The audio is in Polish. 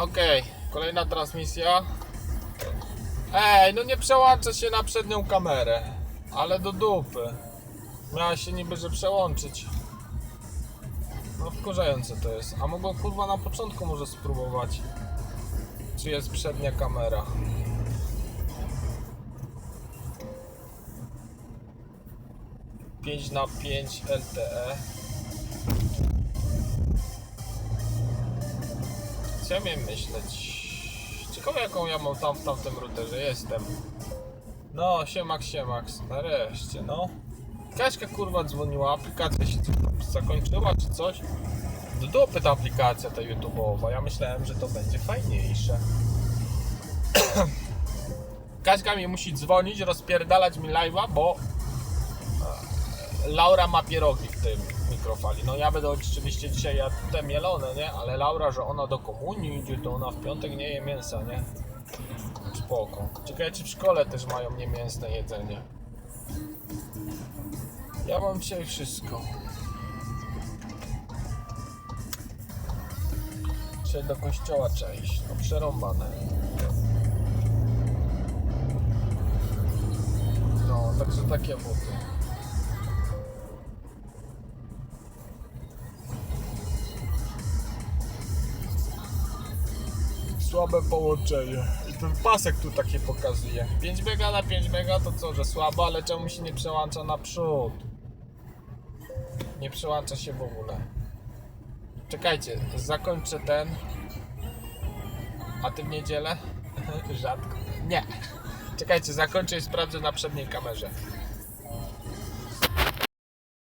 Okej, kolejna transmisja. Ej, no nie przełącza się na przednią kamerę. Ale do dupy. Miała się niby, że przełączyć. No wkurzające to jest. A mogą kurwa na początku może spróbować. Czy jest przednia kamera. Pięć na 5 LTE. Co ja miałem myśleć? Ciekawe jaką ja mam tam w tamtym routerze. Jestem. No, siemax, siemax. Nareszcie, no. Kaśka kurwa dzwoniła, aplikacja się zakończyła czy coś. Do dupy ta aplikacja ta YouTube'owa. Ja myślałem, że to będzie fajniejsze. Kaśka mi musi dzwonić, rozpierdalać mi live'a, bo e, Laura ma pierogi w tym mikrofali. No ja będę oczywiście dzisiaj jadł te mielone, nie? Ale Laura, że ona do komunii idzie, to ona w piątek nie je mięsa, nie? Spoko. Ciekawe, czy w szkole też mają niemięsne jedzenie. Ja mam dzisiaj wszystko. Dzisiaj do kościoła iść. No przerąbane. No, także takie buty. Słabe połączenie. I ten pasek tu takie pokazuje. 5 mega na 5 mega to co, że słabo, ale czemu się nie przełącza na przód? Nie przełącza się w ogóle. Czekajcie, zakończę ten. A ty w niedzielę? Rzadko. Nie. Czekajcie, zakończę i sprawdzę na przedniej kamerze.